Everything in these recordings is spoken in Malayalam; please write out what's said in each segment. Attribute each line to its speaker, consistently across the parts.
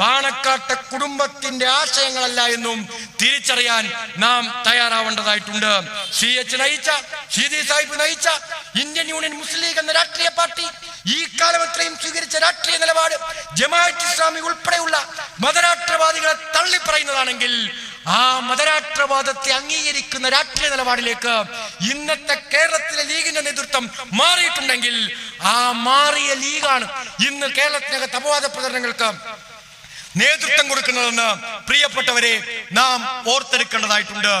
Speaker 1: പാണക്കാട്ടെ കുടുംബത്തിന്റെ ആശയങ്ങളല്ല എന്നും തിരിച്ചറിയാൻ നാം തയ്യാറാവേണ്ടതായിട്ടുണ്ട്. സി എച്ച് നയിച്ച സി ഡി സാഹിബ് നയിച്ച ഇന്ത്യൻ യൂണിയൻ മുസ്ലിം ലീഗ് എന്ന രാഷ്ട്രീയ പാർട്ടി ഈ കാലം അത്രയും സ്വീകരിച്ച രാഷ്ട്രീയ നിലപാട് ജമാഅത്ത് ഇസ്ലാമി ഉൾപ്പെടെയുള്ള മതരാഷ്ട്രവാദികളെ തള്ളിപ്പറയുന്നതാണെങ്കിൽ ആ മതരാഷ്ട്രവാദത്തെ അംഗീകരിക്കുന്ന രാഷ്ട്രീയ നിലപാടിലേക്ക് ഇന്നത്തെ കേരളത്തിലെ ലീഗിന്റെ നേതൃത്വം മാറിയിട്ടുണ്ടെങ്കിൽ ആ മാറിയ ലീഗാണ് ഇന്ന് കേരളത്തിനകത്ത് അപവാദ പ്രചരണങ്ങൾക്ക് നേതൃത്വം കൊടുക്കുന്നതെന്ന് പ്രിയപ്പെട്ടവരെ നാം ഓർത്തെടുക്കേണ്ടതായിട്ടുണ്ട്.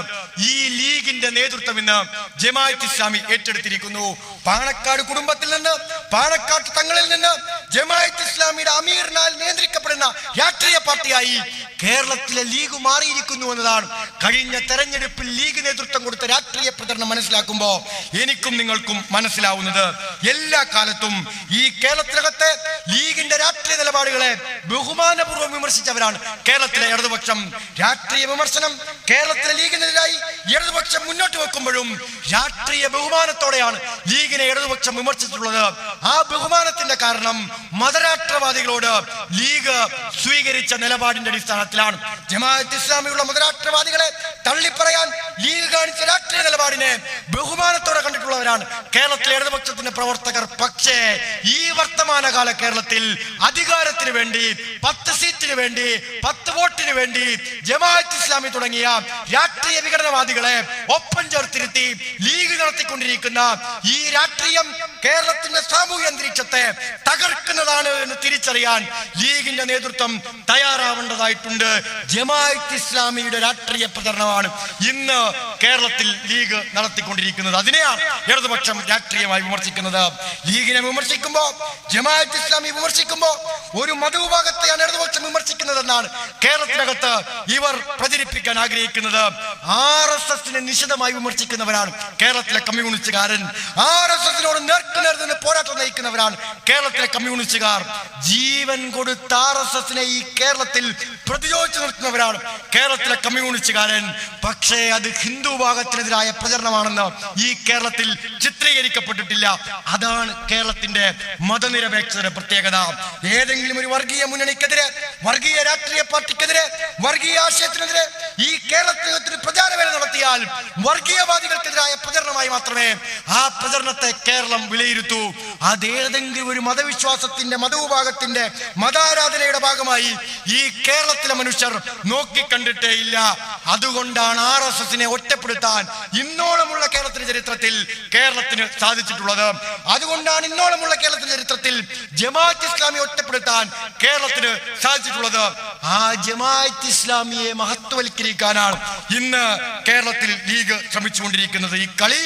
Speaker 1: ഈ ലീഗിന്റെ നേതൃത്വം ഇന്ന് ജമാഅത്ത് ഇസ്ലാമി ഏറ്റെടുത്തിരിക്കുന്നു. പാണക്കാട് കുടുംബത്തിൽ നിന്ന് പാണക്കാട് തങ്ങളിൽ നിന്ന് ജമാഅത്ത് ഇസ്ലാമിയുടെ അമീറിനാൽ നിയന്ത്രിക്കപ്പെടുന്ന രാഷ്ട്രീയ പാർട്ടിയായി കേരളത്തിലെ ലീഗ് മാറിയിരിക്കുന്നു എന്നതാണ് കഴിഞ്ഞ തെരഞ്ഞെടുപ്പിൽ ലീഗ് നേതൃത്വം കൊടുത്ത രാഷ്ട്രീയ പ്രചരണം മനസ്സിലാക്കുമ്പോൾ എനിക്കും നിങ്ങൾക്കും മനസ്സിലാവുന്നത്. എല്ലാ കാലത്തും ഈ കേരളത്തിനകത്തെ ലീഗിന്റെ രാഷ്ട്രീയ നിലപാടുകളെ ബഹുമാനപൂർവം വിമർശിച്ചവരാണ്. കേരളത്തിലെ ഇടതുപക്ഷം രാഷ്ട്രീയ വിമർശനം കേരളത്തിലെ ലീഗിനെതിരായി ഇടതുപക്ഷം മുന്നോട്ട് വെക്കുമ്പോഴും രാഷ്ട്രീയ ബഹുമാനത്തോടെയാണ് ലീഗിനെ ഇടതുപക്ഷം വിമർശിച്ചിട്ടുള്ളത്. ആ ബഹുമാനത്തിന്റെ കാരണം മതരാഷ്ട്രവാദികളോട് ലീഗ് സ്വീകരിച്ച നിലപാടിന്റെ അടിസ്ഥാനത്തിലാണ്. ജമാഅത്ത് ഇസ്ലാമിയുള്ള മതരാഷ്ട്രവാദികളെ തള്ളിപ്പറയാൻ ലീഗ് കാണിച്ച രാഷ്ട്രീയ നിലപാടിനെ ബഹുമാനത്തോടെ കണ്ടിട്ടുള്ളവരാണ്. കേരളത്തിലെ ഇടതുപക്ഷത്തിന്റെ പ്രവർത്തകർ പക്ഷേ ഈ വർത്തമാനകാല കേരളത്തിൽ അധികാരത്തിന് വേണ്ടി പത്ത് സീറ്റിന് വേണ്ടി പത്ത് വോട്ടിന് വേണ്ടി ജമാഅത്ത് ഇസ്ലാമി തുടങ്ങിയ രാഷ്ട്രീയ വിഘടനവാദികളെ ഒപ്പം ചേർത്തിരുത്തി ലീഗ് നടത്തിക്കൊണ്ടിരിക്കുന്ന ഈ രാഷ്ട്രീയം കേരളത്തിന്റെ സാമൂഹ്യ അന്തരീക്ഷത്തെ തകർക്കുന്നതാണ് എന്ന് തിരിച്ചറിയാൻ ലീഗിന്റെ നേതൃത്വം തയ്യാറാവേണ്ടതായിട്ടുണ്ട്. ജമാഅത്ത് ഇസ്ലാമിയുടെ രാഷ്ട്രീയ പ്രചരണമാണ് ഇന്ന് കേരളത്തിൽ ലീഗ് നടത്തിക്കൊണ്ടിരിക്കുന്നത്. അതിനെയാണ് ഇടതുപക്ഷം രാഷ്ട്രീയമായി വിമർശിക്കുന്നത്. ലീഗിനെ വിമർശിക്കുമ്പോ ജമാഅത്ത് ഇസ്ലാമി വിമർശിക്കുമ്പോ ഒരു മതവിഭാഗത്തെയാണ് ഇടതുപക്ഷം വിമർശിക്കുന്നതെന്നാണ് കേരളത്തിനകത്ത് ഇവർ പ്രചരിപ്പിക്കാൻ ആഗ്രഹിക്കുന്നത്. ആർ എസ് എസിനെ നിശിതമായി വിമർശിക്കുന്നവരാണ് കേരളത്തിലെ കമ്മ്യൂണിസ്റ്റുകാരൻ. ആർ എസ് എസിനോട് പോരാട്ടം നയിക്കുന്നവരാണ് കേരളത്തിലെ കമ്മ്യൂണിസ്റ്റുകാർ. ജീവൻ കൊടുത്ത ആർ എസ് എസിനെ ഈ കേരളത്തിൽ പ്രതിരോധിച്ചു നിർത്തുന്നവരാണ് കേരളത്തിലെ കമ്മ്യൂണിസ്റ്റുകാരൻ. പക്ഷേ അത് ഹിന്ദു ഭാഗത്തിനെതിരായ പ്രചരണമാണെന്ന് ഈ കേരളത്തിൽ ചിത്രീകരിക്കപ്പെട്ടിട്ടില്ല. അതാണ് കേരളത്തിന്റെ മതനിരപേക്ഷതയുടെ പ്രത്യേകത. ഏതെങ്കിലും ഒരു വർഗീയ മുന്നണിക്കെതിരെ വർഗീയ രാഷ്ട്രീയ പാർട്ടിക്കെതിരെ വർഗീയ ആശയത്തിനെതിരെ ഈ കേരളത്തിൽ പ്രചാരവേല നടത്തിയാൽ വർഗീയവാദികൾക്കെതിരായ പ്രചരണമായി മാത്രമേ ആ പ്രചരണത്തെ കേരളം വിലയിരുത്തൂ. അതേതെങ്കിലും ഒരു മതവിശ്വാസത്തിന്റെ മതവിഭാഗത്തിന്റെ മതാരാധനയുടെ ഭാഗമായി ഈ കേരളത്തിലെ മനുഷ്യർ നോക്കിക്കണ്ടിട്ടേ ഇല്ല. അതുകൊണ്ടാണ് ആർ എസ് എസിനെ ഒറ്റപ്പെടുത്താൻ ഇന്നോളമുള്ള കേരളത്തിന്റെ ചരിത്രത്തിൽ കേരളത്തിന് സാധിച്ചിട്ടുള്ളത്. അതുകൊണ്ടാണ് ഇന്നോളമുള്ള കേരളത്തിന്റെ ചരിത്രത്തിൽ ജമാഅത്ത് ഇസ്ലാമി ഒറ്റപ്പെടുത്താൻ കേരളത്തിന് സാധിച്ചിട്ടുള്ളത്. ആ ജമാഅത്ത് ഇസ്ലാമിയെ മഹത്വവൽക്കരിക്കാനാണ് ഇന്ന് കേരളത്തിൽ ലീഗ് ശ്രമിച്ചുകൊണ്ടിരിക്കുന്നത്. ഈ കളി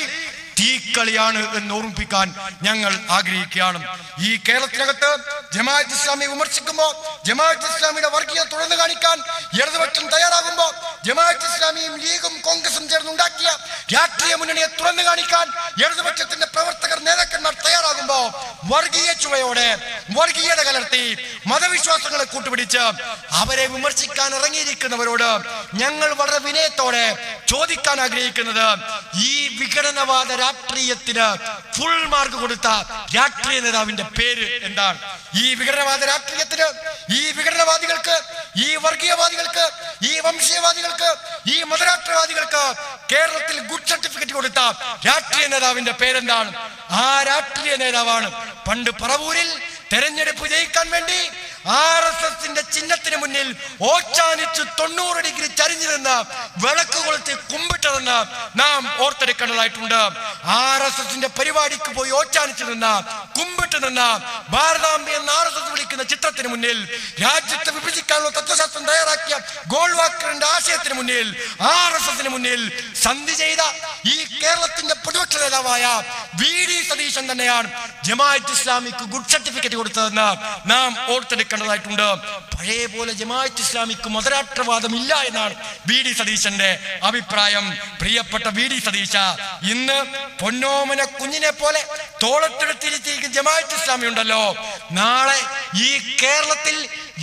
Speaker 1: തീക്കളിയാണ് എന്ന് ഓർമ്മിപ്പിക്കാൻ ഞങ്ങൾ ആഗ്രഹിക്കുകയാണ്. ഈ കേരളത്തിനകത്ത് ജമാഅത്ത് ഇസ്ലാമി വിമർശിക്കുമ്പോൾ ജമാഅത്ത് ഇസ്ലാമിയുടെ വർഗീയ തുറന്നു കാണിക്കാൻ ഇടതുപക്ഷം തയ്യാറാകുമ്പോൾ ജമാഅത്ത് ഇസ്ലാമിയും ലീഗും കോൺഗ്രസും ചേർന്നുണ്ടാക്കിയ രാഷ്ട്രീയ മുന്നണിയെ തുറന്നു കാണിക്കാൻ ഇടതുപക്ഷത്തിന്റെ പ്രവർത്തകർ നേതാക്കന്മാർ തയ്യാറാകുമ്പോൾ വർഗീയ ചുവയോടെ വർഗീയത കലർത്തി മതവിശ്വാസങ്ങളെ കൂട്ടുപിടിച്ച് അവരെ വിമർശിക്കാൻ ഇറങ്ങിയിരിക്കുന്നവരോട് ഞങ്ങൾ വളരെ വിനയത്തോടെ ചോദിക്കാൻ ആഗ്രഹിക്കുന്നത് ഈ വിഘടനവാദ രാഷ്ട്രീയത്തിന് ഫുൾ മാർക്ക് കൊടുത്ത രാഷ്ട്രീയ നേതാവിന്റെ പേര് എന്താണ്? ഈ വിഘടനവാദ രാഷ്ട്രീയത്തിന് ഈ വിഘടനവാദികൾക്ക് ഈ വർഗീയവാദികൾക്ക് ഈ വംശീയവാദികൾക്ക് ഈ മതരാഷ്ട്രവാദികൾക്ക് കേരളത്തിൽ ഗുഡ് സർട്ടിഫിക്കറ്റ് കൊടുത്ത രാഷ്ട്രീയ നേതാവിന്റെ പേരെന്താണ്? ആ രാഷ്ട്രീയ നേതാവാണ് പണ്ട് പറവൂരിൽ തെരഞ്ഞെടുപ്പ് ജയിക്കാൻ വേണ്ടി ആർ എസ് എസിന്റെ ചിഹ്നത്തിന് മുന്നിൽ ഓച്ചാനിച്ച് തൊണ്ണൂറ് ഡിഗ്രി ചരിഞ്ഞു നിന്ന് വിളക്ക് കൊളുത്തി കുമ്പിട്ടതെന്ന് നാം ഓർത്തെടുക്കേണ്ടതായിട്ടുണ്ട്. ആർ എസ് എസിന്റെ പരിപാടിക്ക് പോയി ഓച്ചാനിച്ച് നിന്ന് കുമ്പിട്ട് നിന്ന് ഭാരതാംബി എന്ന് ആർ എസ് എസ് വിളിക്കുന്ന ചിത്രത്തിന് മുന്നിൽ രാജ്യത്തെ വിഭജിക്കാനുള്ള തത്വശാസ്ത്രം തയ്യാറാക്കിയ ഗോൾവാക്കറിന്റെ ആശയത്തിന് മുന്നിൽ ആർ എസ് എസിന് മുന്നിൽ സന്ധി ചെയ്ത ഈ കേരളത്തിന്റെ പ്രതിപക്ഷ നേതാവായ വി ഡി സതീശൻ തന്നെയാണ് ജമാഅത്ത് ഇസ്ലാമിക്ക് ഗുഡ് സർട്ടിഫിക്കറ്റ് കൊടുത്തതെന്ന് നാം ഓർത്തെടുക്കേണ്ടതായിട്ടുണ്ട്. പഴയ പോലെ ജമാഅത്ത് ഇസ്ലാമിക്ക് മതരാഷ്ട്രവാദം ഇല്ല എന്നാണ് വി ഡി സതീശന്റെ അഭിപ്രായം. പ്രിയപ്പെട്ട വി ഡി സതീശ ഇന്ന് പൊന്നോമന കുഞ്ഞിനെ പോലെ തോളത്തെടുത്തിരിച്ചിരിക്കുന്ന ജമാഅത്ത് ഇസ്ലാമി ഉണ്ടല്ലോ. നാളെ ഈ കേരളത്തിൽ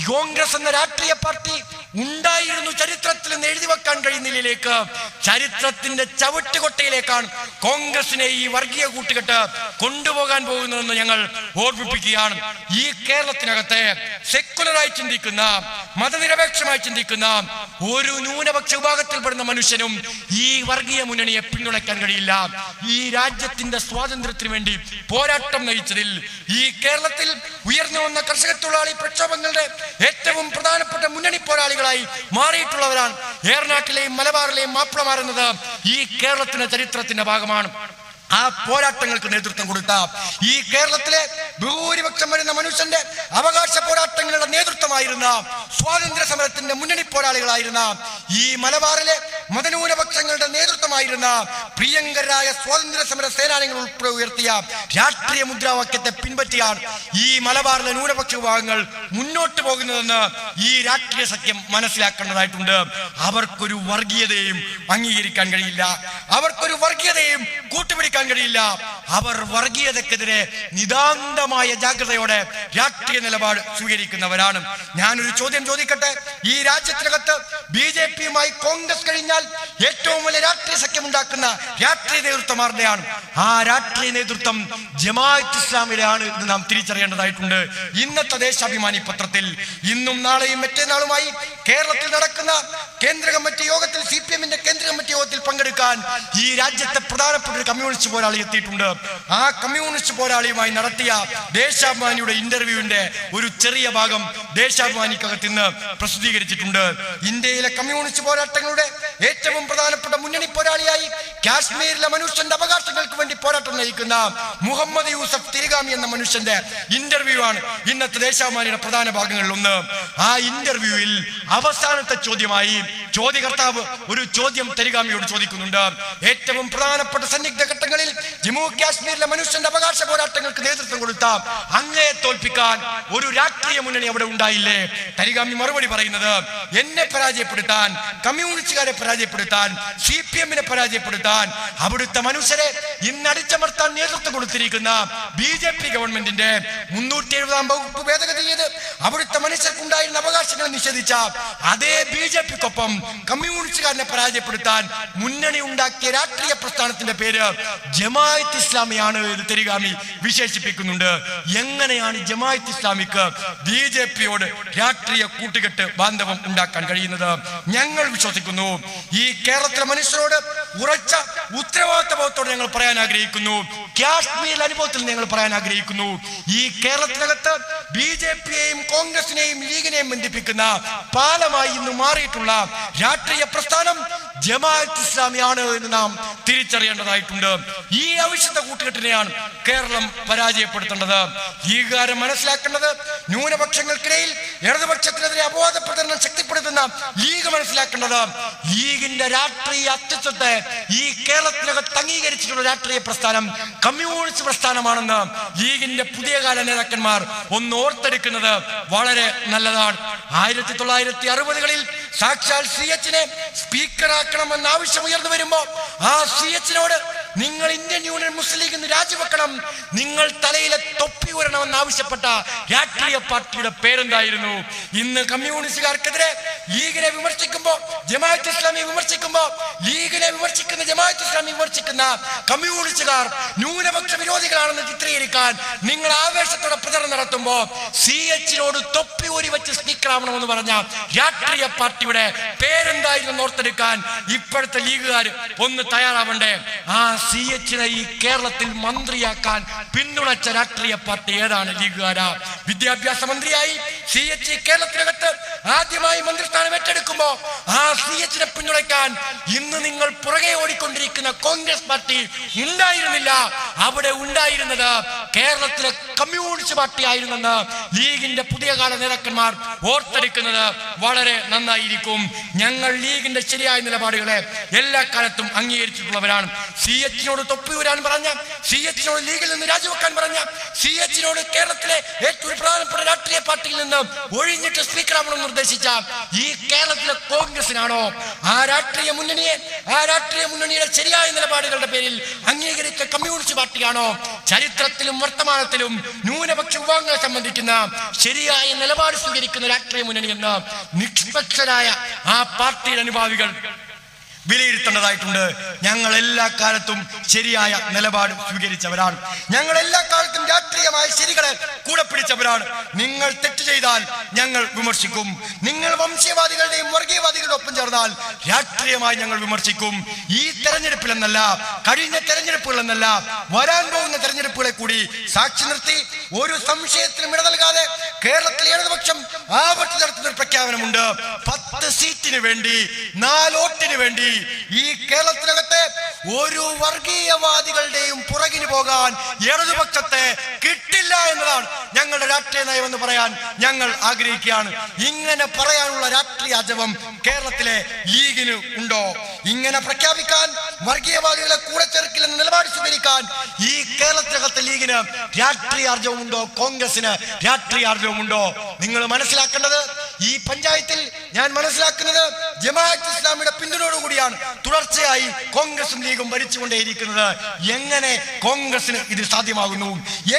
Speaker 1: കോൺഗ്രസ് എന്ന രാഷ്ട്രീയ പാർട്ടി ഉണ്ടായിരുന്നു ചരിത്രത്തിൽ നിന്ന് എഴുതി വെക്കാൻ കഴിയുന്നില്ലേക്ക് ചരിത്രത്തിന്റെ ചവിട്ടുകൊട്ടയിലേക്കാണ് കോൺഗ്രസിനെ ഈ വർഗീയ കൂട്ടുകെട്ട് കൊണ്ടുപോകാൻ പോകുന്നതെന്ന് ഞങ്ങൾ ഓർമ്മിപ്പിക്കുകയാണ്. ഈ കേരളത്തിനകത്തെ സെക്കുലറായി ചിന്തിക്കുന്ന മതനിരപേക്ഷമായി ചിന്തിക്കുന്ന ഒരു ന്യൂനപക്ഷ വിഭാഗത്തിൽപ്പെടുന്ന മനുഷ്യനും ഈ വർഗീയ മുന്നണിയെ പിന്തുണയ്ക്കാൻ കഴിയില്ല. ഈ രാജ്യത്തിന്റെ സ്വാതന്ത്ര്യത്തിന് വേണ്ടി പോരാട്ടം നയിച്ചതിൽ ഈ കേരളത്തിൽ ഉയർന്നു വന്ന കർഷക തൊഴിലാളി പ്രക്ഷോഭങ്ങളുടെ ഏറ്റവും പ്രധാനപ്പെട്ട മുന്നണി പോരാളികളായി മാറിയിട്ടുള്ളവരാണ് ഏറനാട്ടിലെയും മലബാറിലെയും മാപ്പിളമാർ എന്നത് ഈ കേരളത്തിന്റെ ചരിത്രത്തിന്റെ ഭാഗമാണ്. ആ പോരാട്ടങ്ങൾക്ക് നേതൃത്വം കൊടുത്ത ഈ കേരളത്തിലെ ഭൂരിപക്ഷം വരുന്ന മനുഷ്യന്റെ അവകാശ പോരാട്ടങ്ങളുടെ നേതൃത്വമായിരുന്ന സ്വാതന്ത്ര്യ സമരത്തിന്റെ മുന്നണി പോരാളികളായിരുന്ന ഈ മലബാറിലെ മതന്യൂനപക്ഷങ്ങളുടെ നേതൃത്വമായിരുന്ന പ്രിയങ്കരായ സ്വാതന്ത്ര്യ സമര സേനാനികൾ ഉൾപ്പെടെ ഉയർത്തിയ രാഷ്ട്രീയ മുദ്രാവാക്യത്തെ പിൻപറ്റിയാണ് ഈ മലബാറിലെ ന്യൂനപക്ഷ വിഭാഗങ്ങൾ മുന്നോട്ട് പോകുന്നതെന്ന് ഈ രാഷ്ട്രീയ സഖ്യം മനസ്സിലാക്കേണ്ടതായിട്ടുണ്ട്. അവർക്കൊരു വർഗീയതയും അംഗീകരിക്കാൻ കഴിയില്ല. അവർക്കൊരു വർഗീയതയും കൂട്ടുപിടിക്കാൻ കഴിയില്ല. അവർ വർഗീയതക്കെതിരെ നിതാന്തമായ ജാഗ്രതയോടെ രാഷ്ട്രീയ നിലപാട് സ്വീകരിക്കുന്നവരാണ്. ഞാനൊരു ചോദ്യം ചോദിക്കട്ടെ? ഈ രാജ്യത്തിനകത്ത് ബി ജെ പിയുമായി കോൺഗ്രസ് കഴിഞ്ഞാൽ ഏറ്റവും വലിയ രാഷ്ട്രീയ സഖ്യം ഉണ്ടാക്കുന്ന രാഷ്ട്രീയ നേതൃത്വം ആരുടെയാണ് ആ രാഷ്ട്രീയ നേതൃത്വം ജമാഅത്ത് ഇസ്ലാമിലാണ് എന്ന് നാം തിരിച്ചറിയേണ്ടതായിട്ടുണ്ട്. ഇന്നത്തെ ദേശാഭിമാനി പത്രത്തിൽ ഇന്നും നാളെയും മറ്റന്നാളുമായി കേരളത്തിൽ നടക്കുന്ന കേന്ദ്ര കമ്മിറ്റി യോഗത്തിൽ സി പി എമ്മിന്റെ കേന്ദ്ര കമ്മിറ്റി പങ്കെടുക്കാൻ ഈ രാജ്യത്തെ പ്രധാനപ്പെട്ട ഒരു കമ്മ്യൂണിസ്റ്റ് പോരാളി എത്തിയിട്ടുണ്ട്. ആ കമ്മ്യൂണിസ്റ്റ് പോരാളിയുമായി നടത്തിയ ദേശാഭിമാനിയുടെ ഇന്റർവ്യൂവിന്റെ ഒരു ചെറിയ ഭാഗം ദേശാഭിമാനിക്കകത്ത് ഇന്ന് പ്രസിദ്ധീകരിച്ചിട്ടുണ്ട്. ഇന്ത്യയിലെ കമ്മ്യൂണിസ്റ്റ് പോരാട്ടങ്ങളുടെ ഏറ്റവും പ്രധാനപ്പെട്ട മുന്നണി പോരാളിയായി കാശ്മീരിലെ മനുഷ്യന്റെ അവകാശങ്ങൾക്ക് വേണ്ടി പോരാട്ടം നയിക്കുന്ന മുഹമ്മദ് യൂസഫ് തിരികാമി എന്ന മനുഷ്യന്റെ ഇന്റർവ്യൂ ആണ് ഇന്നത്തെ ദേശാഭിമാനിയുടെ പ്രധാന ഭാഗങ്ങളിൽ ഒന്ന്. ആ ഇന്റർവ്യൂവിൽ അവസാനത്തെ ചോദ്യമായി ചോദ്യകർത്താവ് ഒരു ചോദ്യം തരികാമിയോട് ചോദിക്കുന്നുണ്ട്. ഏറ്റവും പ്രധാനപ്പെട്ട സന്നിഗ്ധ ഘട്ടങ്ങളിൽ ജമ്മു കാശ്മീരിലെ മനുഷ്യന്റെ അവകാശ പോരാട്ടങ്ങൾക്ക് നേതൃത്വം കൊടുത്ത അങ്ങയെ തോൽപ്പിക്കാൻ ഒരു രാഷ്ട്രീയ മുന്നണി അവിടെ ഉണ്ടായില്ലേ? തരികാമി മറുപടി പറയുന്നത് എന്നെ പരാജയപ്പെടുത്താൻ കമ്മ്യൂണിസ്റ്റുകാരെ പരാജയപ്പെടുത്താൻ സി പി എമ്മിനെ പരാജയപ്പെടുത്താൻ അവിടുത്തെ മനുഷ്യരെ ഇന്നടിച്ചമർത്താൻ നേതൃത്വം കൊടുത്തിരിക്കുന്ന ബി ജെ പി ഗവൺമെന്റിന്റെ മുന്നൂറ്റി എഴുപതാം വകുപ്പ് ഭേദഗതി ചെയ്ത് അവിടുത്തെ മനുഷ്യർക്കുണ്ടായിരുന്ന അവകാശങ്ങൾ നിഷേധിച്ച അതേ ബി ജെ പിക്കൊപ്പം കമ്മ്യൂണിസ്റ്റുകാരനെ പരാജയപ്പെടുത്താൻ മുന്നണി ഉണ്ടാക്കിയ രാഷ്ട്രീയ പ്രസ്ഥാനത്തിന്റെ പേര് ജമായത്ത് ഇസ്ലാമിയാണ് എന്ന് തെരുകാമി വിശേഷിപ്പിക്കുന്നുണ്ട്. എങ്ങനെയാണ് ജമായത്ത് ഇസ്ലാമിക്ക് ബി ജെ പിയോട് രാഷ്ട്രീയ കൂട്ടുകെട്ട് ബാന്ധവം ഉണ്ടാക്കാൻ കഴിയുന്നത്? ഞങ്ങൾ വിശ്വസിക്കുന്നു. ഈ കേരളത്തിലെ മനുഷ്യരോട് ഉറച്ച ഉത്തരവാദിത്ത ബോധത്തോട് ഞങ്ങൾ പറയാൻ ആഗ്രഹിക്കുന്നു. കാശ്മീർ അനുഭവത്തിൽ ഞങ്ങൾ പറയാൻ ആഗ്രഹിക്കുന്നു. ഈ കേരളത്തിനകത്ത് ബി ജെ പിയെയും കോൺഗ്രസിനെയും ലീഗിനെയും ബന്ധിപ്പിക്കുന്ന പാലമായി ഇന്ന് മാറിയിട്ടുള്ള രാഷ്ട്രീയ പ്രസ്ഥാനം ജമാഅത്ത് ഇസ്ലാമിയാണ് എന്ന് നാം തിരിച്ചറിയേണ്ടതായിട്ടുണ്ട്. ഈ അവിശുദ്ധ കൂട്ടുകെട്ടിനെയാണ് കേരളം പരാജയപ്പെടുത്തേണ്ടത്. ഈ കാര്യം മനസ്സിലാക്കേണ്ടത് ന്യൂനപക്ഷങ്ങൾക്കിടയിൽ ഇടതുപക്ഷത്തിനെതിരെ അപവാദ പ്രചരണം ശക്തിപ്പെടുത്തുന്ന ലീഗ് മനസ്സിലാക്കേണ്ടത്. ലീഗിന്റെ രാഷ്ട്രീയ അത്യത്വത്തെ ഈ കേരളത്തിനകത്ത് അംഗീകരിച്ചിട്ടുള്ള രാഷ്ട്രീയ പ്രസ്ഥാനം കമ്മ്യൂണിസ്റ്റ് പ്രസ്ഥാനമാണെന്ന് ലീഗിന്റെ പുതിയ കാല നേതാക്കന്മാർ ഒന്ന് ഓർത്തെടുക്കുന്നത് വളരെ നല്ലതാണ്. ആയിരത്തി തൊള്ളായിരത്തി അറുപതുകളിൽ സാക്ഷാൽ സി എച്ചിനെ സ്പീക്കറാക്കണമെന്ന ആവശ്യം ഉയർന്നു വരുമ്പോ ആ സി എച്ചിനോട് നിങ്ങൾ ഇന്ത്യൻ യൂണിയൻ മുസ്ലിം ലീഗ് രാജിവെക്കണം. നിങ്ങൾ തലയിലെ തൊപ്പി ഉയരണമെന്ന് ആവശ്യപ്പെട്ട രാഷ്ട്രീയ പാർട്ടിയുടെ പേരെന്തായിരുന്നു? ഇന്ന് കമ്മ്യൂണിസ്റ്റുകാർക്കെതിരെ ലീഗിനെ വിമർശിക്കുമ്പോ ജമാഅത്ത് ഇസ്ലാമി വിമർശിക്കുമ്പോ ലീഗിനെ വിമർശിക്കുന്ന ജമാഅത്ത് ഇസ്ലാമി വിമർശിക്കുന്ന കമ്മ്യൂണിസ്റ്റുകാർ ന്യൂനപക്ഷ വിരോധികളാണെന്ന് ചിത്രീകരിക്കാൻ നിങ്ങൾ ആവേശത്തോടെ പ്രചരണം നടത്തുമ്പോ സി എച്ചിനോട് തൊപ്പി ഊരി വെച്ച് സ്നീക്കറാവണമെന്ന് പറഞ്ഞ രാഷ്ട്രീയ പാർട്ടിയുടെ പേരെന്തായിരുന്നു ഓർത്തെടുക്കാൻ ഇപ്പോഴത്തെ ലീഗുകാർ ഒന്ന് തയ്യാറാവണ്ടേ? ആ സി എച്ചിനെ ഈ കേരളത്തിൽ മന്ത്രിയാക്കാൻ പിന്തുണച്ച രാഷ്ട്രീയ പാർട്ടി ഏതാണ് ലീഗുകാരാ വിദ്യാഭ്യാസ മന്ത്രിയായി സി എച്ച് കേരളത്തിനകത്ത് ആദ്യമായി മന്ത്രിസ്ഥാനം ഏറ്റെടുക്കുമ്പോ ആ സി എച്ചിനെ പിന്തുണയ്ക്കാൻ ഇന്ന് നിങ്ങൾ പുറകെ ഓടിക്കൊണ്ടിരിക്കുന്ന കോൺഗ്രസ് പാർട്ടി ഉണ്ടായിരുന്നില്ല അവിടെ ഉണ്ടായിരുന്നത് കേരളത്തിലെ കമ്മ്യൂണിസ്റ്റ് പാർട്ടി ആയിരുന്നെന്ന് ലീഗിന്റെ പുതിയ കാല നേതാക്കന്മാർ ഓർത്തെടുക്കുന്നത് വളരെ നന്നായിരിക്കും. ഞങ്ങൾ ലീഗിന്റെ ശരിയായ നിലപാടുകളെ എല്ലാ കാലത്തും അംഗീകരിച്ചിട്ടുള്ളവരാണ്. സി എച്ചിനോട് തൊപ്പിയൂരാൻ പറഞ്ഞ സി എച്ചിനോട് ലീഗിൽ നിന്ന് രാജിവെക്കാൻ പറഞ്ഞ സി എച്ചിനോട് കേരളത്തിലെ ഏറ്റവും പ്രധാനപ്പെട്ട രാഷ്ട്രീയ പാർട്ടിയിൽ നിന്ന് ഒഴിഞ്ഞിട്ട് സ്പീക്കറാവണം നിർദ്ദേശിച്ച ഈ കേരളത്തിലെ കോൺഗ്രസിനാണോ ആ രാഷ്ട്രീയ മുന്നണിയെ ആ രാഷ്ട്രീയ മുന്നണിയുടെ ശരിയായ നിലപാടുകളുടെ പേരിൽ അംഗീകരിച്ച കമ്മ്യൂണിസ്റ്റ് പാർട്ടിയാണോ ചരിത്രത്തിലും വർത്തമാനത്തിലും ന്യൂനപക്ഷ വിഭാഗങ്ങളെ സംബന്ധിക്കുന്ന ശരിയായ നിലപാട് സ്വീകരിക്കുന്ന രാഷ്ട്രീയ മുന്നണി എന്ന് നിഷ്പക്ഷരായ ആ പാർട്ടിയുടെ അനുഭാവികൾ വിലയിരുത്തേണ്ടതായിട്ടുണ്ട്. ഞങ്ങൾ എല്ലാ കാലത്തും ശരിയായ നിലപാട് സ്വീകരിച്ചവരാണ്. ഞങ്ങൾ എല്ലാ കാലത്തും രാഷ്ട്രീയമായ ശരികളെ കൂടെ പിടിച്ചവരാണ്. നിങ്ങൾ തെറ്റ് ചെയ്താൽ ഞങ്ങൾ വിമർശിക്കും. നിങ്ങൾ വംശീയവാദികളുടെയും വർഗീയവാദികളുടെ ഒപ്പം ചേർന്നാൽ രാഷ്ട്രീയമായി ഞങ്ങൾ വിമർശിക്കും. ഈ തെരഞ്ഞെടുപ്പിലെന്നല്ല കഴിഞ്ഞ തെരഞ്ഞെടുപ്പുകളെന്നല്ല വരാൻ പോകുന്ന തെരഞ്ഞെടുപ്പുകളെ കൂടി സാക്ഷി നിർത്തി ഒരു സംശയത്തിനും ഇട നൽകാതെ കേരളത്തിലെ ഇടതുപക്ഷം ആവർത്തി നടത്തുന്ന പ്രഖ്യാപനമുണ്ട്. പത്ത് സീറ്റിന് വേണ്ടി നാലോട്ടിന് വേണ്ടി ഈ കേരളത്തിനകത്തെ ഒരു വർഗീയവാദികളുടെയും പുറകിന് പോകാൻ ഇടതുപക്ഷത്തെ കിട്ടില്ല എന്നതാണ് ഞങ്ങളുടെ രാഷ്ട്രീയ നയം എന്ന് പറയാൻ ഞങ്ങൾ ആഗ്രഹിക്കുകയാണ്. ഇങ്ങനെ പറയാനുള്ള രാഷ്ട്രീയ അജവം കേരളത്തിലെ ലീഗിന് ഉണ്ടോ? ഇങ്ങനെ പ്രഖ്യാപിക്കാൻ വർഗീയവാദികളെ കൂടെ ചേർക്കില്ലെന്ന നിലപാട് സ്വീകരിക്കാൻ ഈ കേരളത്തിനകത്തെ ലീഗിന് രാഷ്ട്രീയ ആർജവമുണ്ടോ കോൺഗ്രസിന് രാഷ്ട്രീയ ആർജവമുണ്ടോ നിങ്ങൾ മനസ്സിലാക്കേണ്ടത് ഈ പഞ്ചായത്തിൽ ഞാൻ മനസ്സിലാക്കുന്നത് ജമാഅത്ത് ഇസ്ലാമിയുടെ പിന്തുണയോടുകൂടിയാണ് തുടർച്ചയായി കോൺഗ്രസും ലീഗും ഭരിച്ചുകൊണ്ടേയിരിക്കുന്നത്. എങ്ങനെ കോൺഗ്രസിന് ഇത് സാധ്യമാകുന്നു?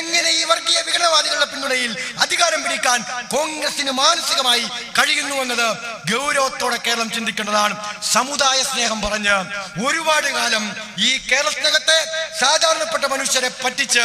Speaker 1: എങ്ങനെ ഈ വർഗീയ വിഘടനവാദികളുടെ പിന്തുണയിൽ അധികാരം പിടിക്കാൻ കോൺഗ്രസിന് മാനസികമായി കഴിയുന്നു എന്നത് ഗൗരവത്തോടെ കേരളം ചിന്തിക്കേണ്ടതാണ്. സമുദായ സ്നേഹം പറഞ്ഞ് ഒരുപാട് കാലം ഈ കേരളത്തിനകത്തെ സാധാരണപ്പെട്ട മനുഷ്യരെ പറ്റിച്ച്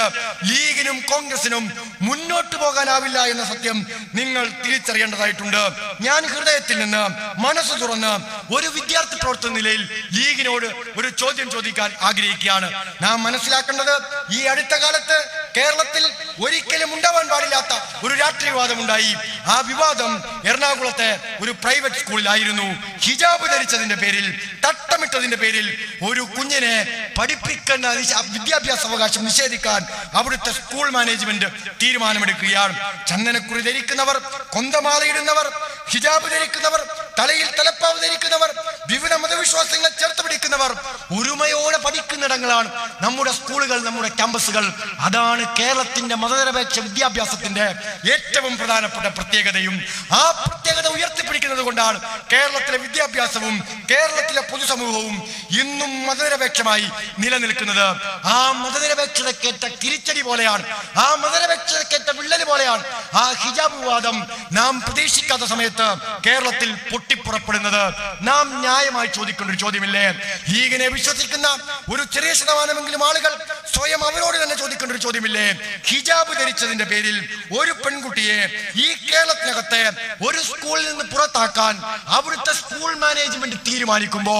Speaker 1: ലീഗിനും കോൺഗ്രസിനും മുന്നോട്ട് പോകാനാവില്ല എന്ന സത്യം നിങ്ങൾ തിരിച്ചറിയേണ്ടതായിട്ടുണ്ട്. ഞാൻ ഹൃദയത്തിൽ നിന്ന് മനസ്സ് തുറന്ന് ഒരു വിദ്യാർത്ഥി പ്രവർത്തന നിലയിൽ ലീഗിനോട് ഒരു ചോദ്യം ചോദിക്കാൻ ആഗ്രഹിക്കുകയാണ്. നാം മനസ്സിലാക്കേണ്ടത് ഈ അടുത്ത കാലത്ത് കേരളത്തിൽ ഒരിക്കലും ഉണ്ടാവാൻ പാടില്ലാത്ത ഒരു രാഷ്ട്രീയവാദം ഉണ്ടായി ആ വിവാദം എറണാകുളത്തെ ഒരു പ്രൈവറ്റ് സ്കൂളിലായിരുന്നു. ഹിജാബ് ധരിച്ചതിന്റെ പേരിൽ തട്ടമിട്ടതിന്റെ പേരിൽ ഒരു കുഞ്ഞിനെ പഠിപ്പിക്കുന്ന വിദ്യാഭ്യാസ അവകാശം നിഷേധിക്കാൻ അവിടുത്തെ സ്കൂൾ മാനേജ്മെന്റ് തീരുമാനമെടുക്കുകയാണ്. ചന്ദനക്കുറി ധരിക്കുന്നവർ കൊന്തമാലയിടുന്നവർ ഹിജാബ് ധരിക്കുന്നവർ തലയിൽ തലപ്പാവ് ധരിക്കുന്നവർ വിവിധ മതവിശ്വാസങ്ങളെ ചേർത്ത് പിടിക്കുന്നവർ ഒരുമയോടെ പഠിക്കുന്നിടങ്ങളാണ് നമ്മുടെ സ്കൂളുകൾ നമ്മുടെ ക്യാമ്പസുകൾ. അതാണ് കേരളത്തിന്റെ മതനിരപേക്ഷ വിദ്യാഭ്യാസത്തിന്റെ ഏറ്റവും പ്രധാനപ്പെട്ട പ്രത്യേകതയും ആ പ്രത്യേകത ഉയർത്തിപ്പിടിക്കുന്നത് കൊണ്ടാണ് കേരളത്തിലെ വിദ്യാഭ്യാസവും കേരളത്തിലെ പൊതുസമൂഹവും ഇന്നും മതനിരപേക്ഷമായി നിലനിൽക്കുന്നത്. ആ മതനിരപേക്ഷതക്കേറ്റ തിരിച്ചടി പോലെയാണ്. ആ മതനിരപേക്ഷതക്കേറ്റ വിള്ളൽ പോലെയാണ്. ആ ഹിജാബ് വിവാദം നാം പ്രതീക്ഷിക്കാത്ത സമയത്ത് കേരളത്തിൽ പൊട്ടിപ്പുറപ്പെടുന്നത്. നാം ന്യായമായി ചോദിക്കേണ്ട ഒരു ചോദ്യമില്ലേ? ലീഗിനെ വിശ്വസിക്കുന്ന ഒരു ചെറിയ ശതമാനമെങ്കിലും ആളുകൾ സ്വയം അവരോട് തന്നെ ചോദിക്കേണ്ട ഒരു ചോദ്യമില്ലേ? ഹിജാബ് ധരിച്ചതിന്റെ പേരിൽ ഒരു പെൺകുട്ടിയെ ഈ കേരളത്തിനകത്തെ ഒരു സ്കൂളിൽ നിന്ന് പുറത്താക്കാൻ അവിടുത്തെ സ്കൂൾ മാനേജ്മെന്റ് തീരുമാനിക്കുമ്പോ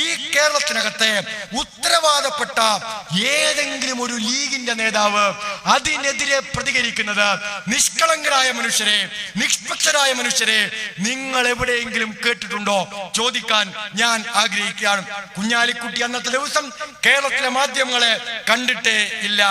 Speaker 1: ഈ കേരളത്തിനകത്തെ ഉത്തരവാദപ്പെട്ട ഏതെങ്കിലും ഒരു ലീഗിന്റെ നേതാവ് അതിനെതിരെ പ്രതികരിക്കുന്നത് നിഷ്കളങ്കരായ മനുഷ്യരെ നിഷ്പക്ഷരായ മനുഷ്യരെ നിങ്ങൾ എവിടെയെങ്കിലും കേട്ടിട്ടുണ്ടോ? ചോദിക്കാൻ ഞാൻ ആഗ്രഹിക്കുകയാണ്. കുഞ്ഞാലിക്കുട്ടി അന്നത്തെ ദിവസം കേരളത്തിലെ മാധ്യമങ്ങളെ കണ്ടിട്ടേ ഇല്ല.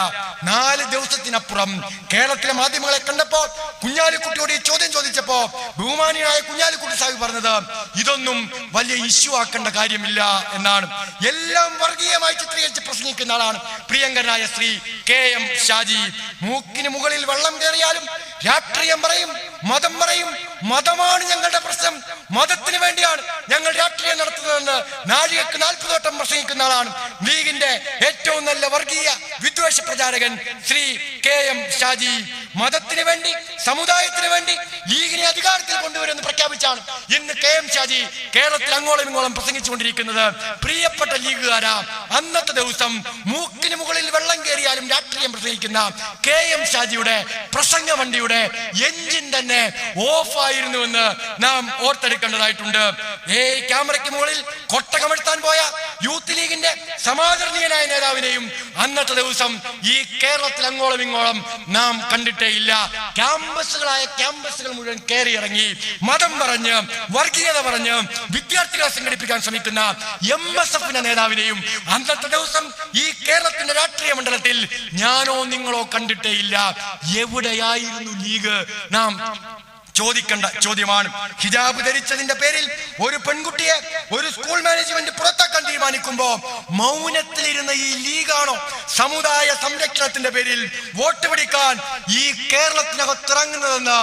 Speaker 1: നാല് ദിവസത്തിനപ്പുറം കേരളത്തിലെ മാധ്യമങ്ങളെ കണ്ടപ്പോ കുഞ്ഞാലിക്കുട്ടിയോട് ഈ ചോദ്യം ചോദിച്ചപ്പോ ബഹുമാനിയായ കുഞ്ഞാലിക്കുട്ടി സാഹിബ് പറഞ്ഞത് ഇതൊന്നും വലിയ ഇഷ്യൂ ആക്കേണ്ട കാര്യമില്ല എന്നാണ്. എല്ലാം വർഗീയമായി ചിത്രീകരിച്ച് പ്രസംഗിക്കുന്ന ആളാണ് പ്രിയങ്കരനായ ശ്രീ കെ എം ഷാജി. മൂക്കിന് മുകളിൽ വെള്ളം കയറിയാലും രാഷ്ട്രീയം പറയും മതം പറയും. മതമാണ് ഞങ്ങളുടെ പ്രശ്നം. മതത്തിന് വേണ്ടിയാണ് ഞങ്ങൾ രാഷ്ട്രീയം നടത്തുന്നതെന്ന് നാഴികക്ക് നാൽപ്പത് വട്ടം പ്രസംഗിക്കുന്ന ആളാണ് ലീഗിന്റെ ഏറ്റവും നല്ല വർഗീയ വിദ്വേഷ പ്രചാരകൻ ശ്രീ കെ എം ഷാജി. മതത്തിന് വേണ്ടി സമുദായത്തിന് വേണ്ടി ലീഗിനെ അധികാരത്തിൽ കൊണ്ടുവരുമെന്ന് പ്രഖ്യാപിച്ചാണ് ഇന്ന് കെ എം ഷാജി കേരളത്തിൽ അങ്ങോളം ഇങ്ങോളം പ്രസംഗിച്ചുകൊണ്ടിരിക്കുന്നത്. പ്രിയപ്പെട്ട ലീഗുകാരാ അന്നത്തെ ദിവസം മൂക്കിന് മുകളിൽ വെള്ളം കയറിയാലും രാഷ്ട്രീയം പ്രസംഗിക്കുന്ന കെ എം ഷാജിയുടെ പ്രസംഗ വണ്ടിയുടെ എഞ്ചിൻ തന്നെ ഓഫ് ഓഫായിരുന്നുവെന്ന് നാം ഓർത്തെടുക്കേണ്ടതായിട്ടുണ്ട്. ഏ ക്യാമറയ്ക്ക് മുകളിൽ കൊട്ടകമെടുത്താൻ പോയ യൂത്ത് ലീഗിന്റെ സമാദരണീയനായ നേതാവിനെയും അന്നത്തെ ദിവസം ഈ കേരളത്തിൽ അങ്ങോളം ഇങ്ങോളം നാം കണ്ടിട്ടേ ഇല്ല ക്യാമ്പസുകളായ ക്യാമ്പസുകൾ മുഴുവൻ കയറി ഇറങ്ങി മതം പറഞ്ഞ് വർഗീയത പറഞ്ഞ് വിദ്യാർത്ഥികളെ സംഘടിപ്പിക്കാൻ ശ്രമിക്കുന്ന എം എസ് എഫിന്റെ നേതാവിനെയും അന്നത്തെ ദിവസം ഈ കേരളത്തിന്റെ രാഷ്ട്രീയ മണ്ഡലത്തിൽ ഞാനോ നിങ്ങളോ കണ്ടിട്ടേ ഇല്ല. എവിടെയായിരുന്നു ലീഗ്? നാം ചോദിക്കേണ്ട ചോദ്യമാണ്. ഹിജാബ് ധരിച്ചതിന്റെ പേരിൽ ഒരു പെൺകുട്ടിയെ ഒരു സ്കൂൾ മാനേജ്മെന്റ് പുറത്താക്കാൻ തീരുമാനിക്കുമ്പോ മൗനത്തിലിരുന്ന ഈ ലീഗാണോ സമുദായ സംരക്ഷണത്തിന്റെ പേരിൽ വോട്ട് പിടിക്കാൻ ഈ കേരളത്തിനകത്തിറങ്ങുന്നതെന്ന്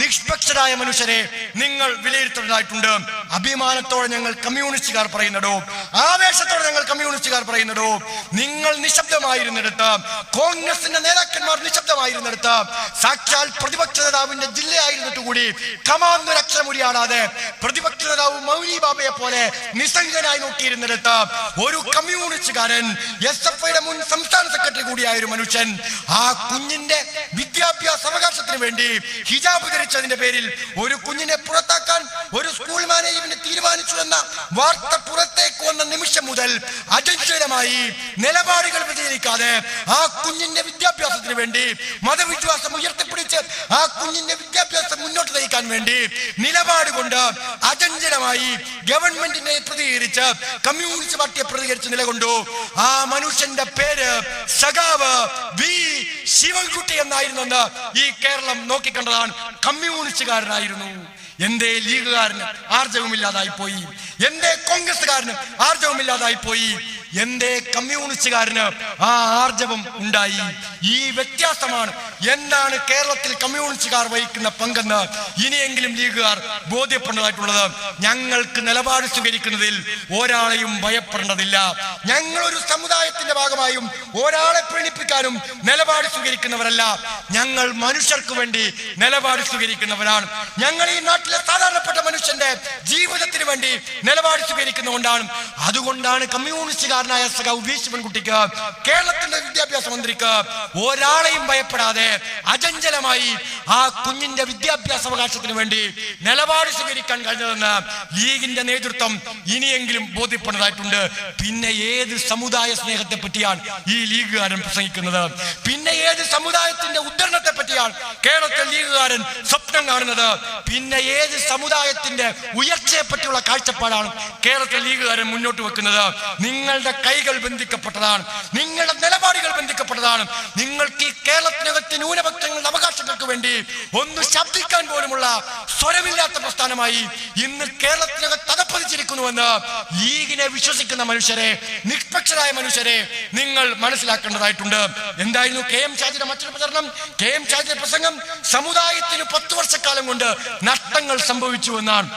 Speaker 1: നിഷ്പക്ഷരായ മനുഷ്യരെ നിങ്ങൾ വിലയിരുത്തേണ്ടതായിട്ടുണ്ട്. അഭിമാനത്തോടെ ഞങ്ങൾ കമ്മ്യൂണിസ്റ്റുകാർ പറയുന്നതോ ആവേശത്തോടെ ഞങ്ങൾ കമ്മ്യൂണിസ്റ്റുകാർ പറയുന്നതോ നിങ്ങൾ നിശബ്ദമായിരുന്നിടത്ത് കോൺഗ്രസിന്റെ നേതാക്കന്മാർ നിശബ്ദമായിരുന്നിടത്ത് സാക്ഷാൽ പ്രതിപക്ഷ നേതാവിന്റെ ജില്ലയായിരുന്നിട്ട് കമാന്നുര ഒരക്ഷരം ഉരിയാടാതെ പ്രതിപക്ഷ നേതാവ് മൗലി ബാബയെ പോലെ നിസ്സംഗനായി നോക്കിയിരുന്നിടത്ത് ഒരു കമ്മ്യൂണിസ്റ്റുകാരൻ എസ് എഫ് ഐയുടെ മുൻ സംസ്ഥാന സെക്രട്ടറി കൂടിയായ ഒരു മനുഷ്യൻ ആ കുഞ്ഞിന്റെ വിദ്യാഭ്യാസ അവകാശത്തിന് വേണ്ടി ഹിജാബ് ധരിച്ചതിന്റെ പേരിൽ ഒരു കുഞ്ഞിനെ പുറത്താക്കാൻ ഒരു സ്കൂൾ മാനേജ്മെന്റ് തീരുമാനിച്ചു എന്ന വാർത്ത പുറത്തേക്ക് വന്ന നിമിഷം മുതൽ അജഞ്ചലമായി നിലപാടുകൾ വിചരിക്കാതെ ആ കുഞ്ഞിന്റെ വിദ്യാഭ്യാസത്തിന് വേണ്ടി മതവിശ്വാസം ഉയർത്തിപ്പിടിച്ച് ആ കുഞ്ഞിന്റെ വിദ്യാഭ്യാസം മുന്നോട്ട് നയിക്കാൻ വേണ്ടി നിലപാട് കൊണ്ട് അചഞ്ചലമായി ഗവൺമെന്റിനെ പ്രതികരിച്ച് കമ്മ്യൂണിസ്റ്റ് പാർട്ടിയെ പ്രതികരിച്ച് നിലകൊണ്ടു. ആ മനുഷ്യന്റെ പേര് സഖാവ് വി ശിവൻകുട്ടി എന്നായിരുന്നെന്ന് ഈ കേരളം നോക്കിക്കണ്ടതാണ്. കമ്മ്യൂണിസ്റ്റുകാരനായിരുന്നു. എന്തേ ലീഗുകാരന് ആർജവുമില്ലാതായി പോയി എന്തേ കോൺഗ്രസ്സുകാരന് ആർജവുമില്ലാതായി പോയി എന്തേ കമ്മ്യൂണിസ്റ്റുകാരന് ആ ആർജവം ഉണ്ടായി. ഈ വ്യത്യാസമാണ് എന്താണ് കേരളത്തിൽ കമ്മ്യൂണിസ്റ്റുകാർ വഹിക്കുന്ന പങ്കെന്ന് ഇനിയെങ്കിലും ലീഗുകാർ ബോധ്യപ്പെടേണ്ടതായിട്ടുള്ളത്. ഞങ്ങൾക്ക് നിലപാട് സ്വീകരിക്കുന്നതിൽ ഒരാളെയും ഭയപ്പെടേണ്ടതില്ല. ഞങ്ങളൊരു സമുദായത്തിന്റെ ഭാഗമായും ഒരാളെ പ്രീണിപ്പിക്കാനും നിലപാട് സ്വീകരിക്കുന്നവരല്ല. ഞങ്ങൾ മനുഷ്യർക്ക് വേണ്ടി നിലപാട് സ്വീകരിക്കുന്നവരാണ്. ഞങ്ങൾ ഈ നാട്ടിലെ സാധാരണപ്പെട്ട മനുഷ്യന്റെ ജീവിതത്തിന് വേണ്ടി നിലപാട് സ്വീകരിക്കുന്നതുകൊണ്ടാണ്. അതുകൊണ്ടാണ് കമ്മ്യൂണിസ്റ്റുകാരനായ സഖാവ് ഉപേഷ് പെൺകുട്ടിക്ക് കേരളത്തിന്റെ വിദ്യാഭ്യാസ മന്ത്രിക്ക് ഒരാളെയും ഭയപ്പെടാതെ അചഞ്ചലമായി ആ കുഞ്ഞിന്റെ വിദ്യാഭ്യാസ അവകാശത്തിന് വേണ്ടി നിലപാട് സ്വീകരിക്കാൻ കഴിഞ്ഞതെന്ന് ലീഗിന്റെ നേതൃത്വം ഇനിയെങ്കിലും ബോധ്യപ്പെടുന്നതായിട്ടുണ്ട്. പിന്നെ ഏത് സമുദായ സ്നേഹത്തെ പറ്റിയാണ് ഈ ലീഗുകാരൻ പ്രസംഗിക്കുന്നത്? പിന്നെ ഏത് സമുദായത്തിന്റെ ഉദ്ധരണത്തെ പറ്റിയാണ് കേരളത്തിൽ ലീഗുകാരൻ സ്വപ്നം കാണുന്നത്? പിന്നെ ഏത് സമുദായത്തിന്റെ ഉയർച്ചയെ പറ്റിയുള്ള കാഴ്ചപ്പാടാണ് കേരളത്തിൽ ലീഗുകാരൻ മുന്നോട്ട് വെക്കുന്നത്? നിങ്ങളുടെ കൈകൾ ബന്ധിക്കപ്പെട്ടതാണ് നിങ്ങളുടെ നിലപാടുകൾ ബന്ധിക്കപ്പെട്ടതാണ്. നിങ്ങൾക്ക് ഈ കേരളത്തിനകത്ത് ന്യൂനപക്ഷങ്ങളുടെ അവകാശങ്ങൾക്ക് വേണ്ടി ഒന്ന് ശബ്ദിക്കാൻ പോലുമുള്ള സ്വരമില്ലാത്ത പ്രസ്ഥാനമായി ഇന്ന് കേരളത്തിനകത്ത് അതപ്പതിച്ചിരിക്കുന്നുവെന്ന് ലീഗിനെ വിശ്വസിക്കുന്ന മനുഷ്യരെ നിഷ്പക്ഷരായ മനുഷ്യരെ നിങ്ങൾ മനസ്സിലാക്കേണ്ടതായിട്ടുണ്ട്. എന്തായിരുന്നു കെ എം ഷാജിയുടെ മറ്റൊരു പ്രചരണം? കെ എം ഷാജിയുടെ പ്രസംഗം സമുദായത്തിന് പത്ത് വർഷക്കാലം കൊണ്ട് നഷ്ടങ്ങൾ സംഭവിച്ചു എന്നാണ്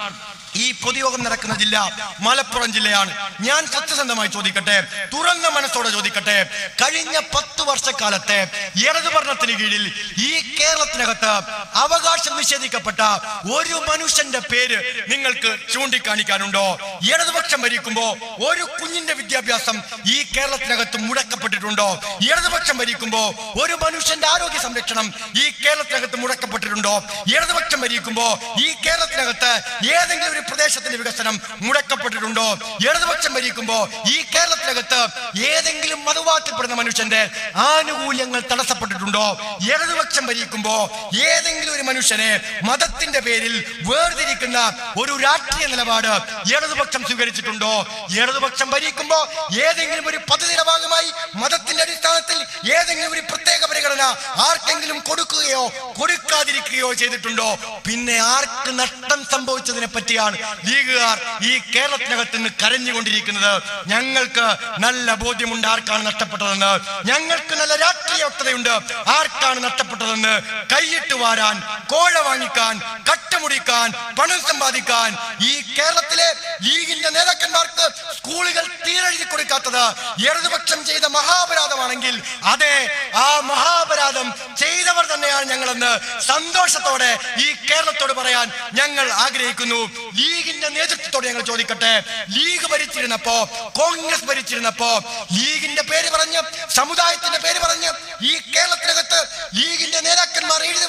Speaker 1: ഈ പൊതുയോഗം നടക്കുന്ന ജില്ല മലപ്പുറം ജില്ലയാണ്. ഞാൻ സത്യസന്ധമായി ചോദിക്കട്ടെ? തുറന്ന മനസ്സോടെ ചോദിക്കട്ടെ? കഴിഞ്ഞ പത്ത് വർഷക്കാലത്തെ ഇടതു ഭരണത്തിന് കീഴിൽ ഈ കേരളത്തിനകത്ത് അവകാശം നിഷേധിക്കപ്പെട്ട ഒരു മനുഷ്യന്റെ പേര് നിങ്ങൾക്ക് ചൂണ്ടിക്കാണിക്കാനുണ്ടോ? ഇടതുപക്ഷം ഭരിക്കുമ്പോ ഒരു കുഞ്ഞിന്റെ വിദ്യാഭ്യാസം ഈ കേരളത്തിനകത്ത് മുടക്കപ്പെട്ടിട്ടുണ്ടോ? ഇടതുപക്ഷം ഭരിക്കുമ്പോ ഒരു മനുഷ്യന്റെ ആരോഗ്യ സംരക്ഷണം ഈ കേരളത്തിനകത്ത് മുടക്കപ്പെട്ടിട്ടുണ്ടോ? ഇടതുപക്ഷം ഭരിക്കുമ്പോ ഈ കേരളത്തിനകത്ത് ഏതെങ്കിലും ഒരു പ്രദേശത്തിന്റെ വികസനം മുടക്കപ്പെട്ടിട്ടുണ്ടോ? ഇടതുപക്ഷം ഭരിക്കുമ്പോ ഈ കേരളത്തിനകത്ത് ഏതെങ്കിലും മതവാറ്റപ്പെടുന്ന മനുഷ്യന്റെ ആനുകൂല്യങ്ങൾ തടസ്സപ്പെട്ടിട്ടുണ്ടോ? ഇടതുപക്ഷം ഭരിക്കുമ്പോ ഏതെങ്കിലും ഒരു മനുഷ്യനെ മതത്തിന്റെ പേരിൽ വേർതിരിക്കുന്ന ഒരു രാഷ്ട്രീയ നിലപാട് ഇടതുപക്ഷം സ്വീകരിച്ചിട്ടുണ്ടോ? ഇടതുപക്ഷം ഭരിക്കുമ്പോ ഏതെങ്കിലും ഒരു പദ്ധതിയുടെ ഭാഗമായി മതത്തിന്റെ അടിസ്ഥാനത്തിൽ ഏതെങ്കിലും ഒരു പ്രത്യേക പരിഗണന ആർക്കെങ്കിലും കൊടുക്കുകയോ കൊടുക്കാതിരിക്കുകയോ ചെയ്തിട്ടുണ്ടോ? പിന്നെ ആർക്ക് നഷ്ടം സംഭവിച്ചതിനെ പറ്റിയാണ് ലീഗുകാർ ഈ കേരളത്തിനകത്ത് നിന്ന് കരഞ്ഞുകൊണ്ടിരിക്കുന്നത് ഞങ്ങൾക്ക് നല്ല ബോധ്യമുണ്ട് ആർക്കാണ് നഷ്ടപ്പെട്ടതെന്ന്. ഞങ്ങൾക്ക് നല്ല രാഷ്ട്രീയ വ്യക്തതയുണ്ട് ആർക്കാണ് നഷ്ടപ്പെട്ടതെന്ന്. കൈയിട്ട് വാരാൻ കോഴ വാങ്ങിക്കാൻ കട്ടമുടിക്കാൻ പണം സമ്പാദിക്കാൻ ഈ കേരളത്തിലെ ലീഗിന്റെ നേതാക്കന്മാർക്ക് സ്കൂളുകൾ തീരെഴുതി കൊടുക്കാത്തത് ഇടതുപക്ഷം ചെയ്ത മഹാപരാധമാണെങ്കിൽ അതെ ആ മഹാപരാധം ചെയ്തവർ തന്നെയാണ് ഞങ്ങളെന്ന് സന്തോഷത്തോടെ ഈ കേരളത്തോട് പറയാൻ ഞങ്ങൾ ആഗ്രഹിക്കുന്നു. ലീഗിന്റെ നേതൃത്വത്തോട് ഞങ്ങൾ ചോദിക്കട്ടെ? ലീഗ് ഭരിച്ചിരുന്നപ്പോ കോൺഗ്രസ് ഭരിച്ചിരുന്നപ്പോ ലീഗിന്റെ പേര് പറഞ്ഞ് സമുദായത്തിന്റെ പേര് പറഞ്ഞ് ഈ കേരളത്തിനകത്ത് ലീഗിന്റെ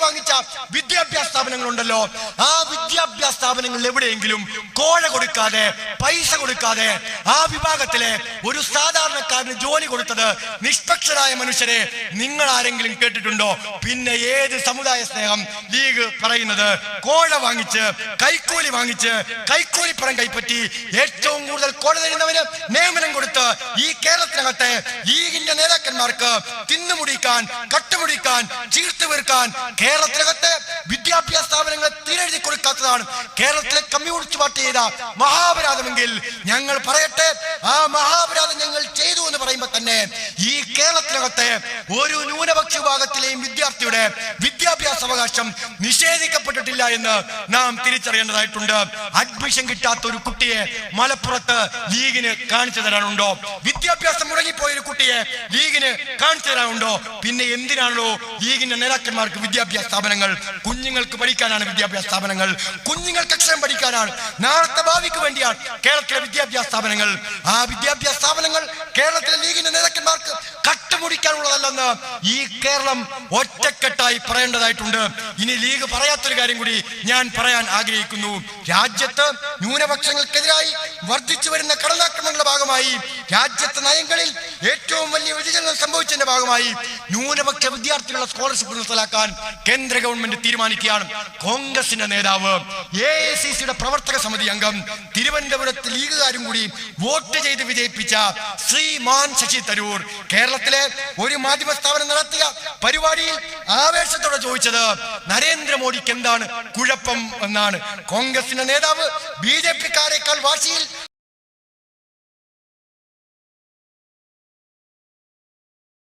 Speaker 1: വാങ്ങിച്ച വിദ്യാഭ്യാസ സ്ഥാപനങ്ങളുണ്ടല്ലോ. ആ വിദ്യാഭ്യാസ സ്ഥാപനങ്ങളിൽ എവിടെയെങ്കിലും കോഴ കൊടുക്കാതെ പൈസ കൊടുക്കാതെ ആ വിഭാഗത്തിലെ ഒരു സാധാരണക്കാരന് ജോലി കൊടുത്തത് നിഷ്പക്ഷരായ മനുഷ്യരെ നിങ്ങൾ ആരെങ്കിലും കേട്ടിട്ടുണ്ടോ? പിന്നെ ഏത് സമുദായ സ്നേഹം ലീഗ് പറയുന്നത്? കോഴ വാങ്ങിച്ച് കൈക്കൂലി വാങ്ങിച്ച് കൈക്കൂലിപ്പണം കൈപ്പറ്റി ഏറ്റവും കൂടുതൽ കോഴ തരുന്നവന് നിയമനം കൊടുത്ത് ഈ കേരളത്തിനകത്തെ ലീഗിന്റെ നേതാക്കന്മാർക്ക് തിന്നുമുടിക്കാൻ കട്ടുമുടിക്കാൻ ചീർത്തു വീർക്കാൻ കേരളത്തിനകത്തെ വിദ്യാഭ്യാസ സ്ഥാപനങ്ങളെ തീരെഴുതി കൊടുക്കാത്തതാണ്. കേരളത്തിലെ കമ്മ്യൂണിസ്റ്റ് പാർട്ടി ചെയ്ത മഹാപരാധമെങ്കിൽ ഞങ്ങൾ പറയട്ടെ ആ മഹാപരാധം തന്നെ ഈ കേരളത്തിനകത്തെ ഒരു ന്യൂനപക്ഷ വിഭാഗത്തിലെയും വിദ്യാർത്ഥിയുടെ വിദ്യാഭ്യാസ അവകാശം നിഷേധിക്കപ്പെട്ടിട്ടില്ല എന്ന് നാം തിരിച്ചറിയേണ്ടതായിട്ടുണ്ട്. അഡ്മിഷൻ കിട്ടാത്ത ഒരു കുട്ടിയെ മലപ്പുറത്ത് ലീഗിന് കാണിച്ചു തരാനുണ്ടോ? വിദ്യാഭ്യാസം മുടങ്ങിപ്പോയ ഒരു കുട്ടിയെ ലീഗിന് കാണിച്ചു തരാനുണ്ടോ? പിന്നെ എന്തിനാണല്ലോ ലീഗിന്റെ നേതാക്കന്മാർക്ക് വിദ്യാഭ്യാസ സ്ഥാപനങ്ങൾ കുഞ്ഞുങ്ങൾക്ക് പഠിക്കാനാണ് വിദ്യാഭ്യാസ സ്ഥാപനങ്ങൾ കുഞ്ഞുങ്ങൾക്ക് അക്ഷരം പഠിക്കാനാണ്? നാളത്തെ ഭാവിക്ക് വേണ്ടിയാണ് കേരളത്തിലെ വിദ്യാഭ്യാസ സ്ഥാപനങ്ങൾ. ആ വിദ്യാഭ്യാസ സ്ഥാപനങ്ങൾ കേരളത്തിലെ ലീഗിന്റെ നേതാക്കന്മാർക്ക് കട്ടുമുടിക്കാനുള്ളതല്ലെന്ന് ഈ കേരളം ഒറ്റക്കെട്ടായി പറയേണ്ടതായിട്ടുണ്ട്. ഇനി ലീഗ് പറയാത്തൊരു കാര്യം കൂടി ഞാൻ പറയാൻ ആഗ്രഹിക്കുന്നു. രാജ്യത്ത് ന്യൂനപക്ഷങ്ങൾക്കെതിരായി വർദ്ധിച്ചു വരുന്ന കടലാക്രമണങ്ങളുടെ ഭാഗമായി രാജ്യത്തെ നയങ്ങളിൽ ഏറ്റവും വലിയ വ്യതിചലനം സംഭവിച്ചതിന്റെ ഭാഗമായി ന്യൂനപക്ഷ വിദ്യാർത്ഥികളുടെ സ്കോളർഷിപ്പ് നിർത്തലാക്കാൻ കേന്ദ്ര ഗവൺമെന്റ് തീരുമാനിക്കുകയാണ്. കോൺഗ്രസിന്റെ നേതാവ് എ പ്രവർത്തക സമിതി അംഗം തിരുവനന്തപുരത്ത് ലീഗുകാരും കൂടി വോട്ട് ചെയ്ത് വിജയിപ്പിച്ച ശ്രീമാൻ ശശി തരൂർ. കേരളത്തിലെ ഒരു മാധ്യമ സ്ഥാപനം നടത്തിയ പരിപാടിയിൽ ആവേശത്തോടെ ചോദിച്ചത് നരേന്ദ്രമോദിക്ക് എന്താണ് കുഴപ്പം എന്നാണ്. കോൺഗ്രസിന്റെ നേതാവ് ബി ജെ പിക്കാരേക്കാൾ വാശിയിൽ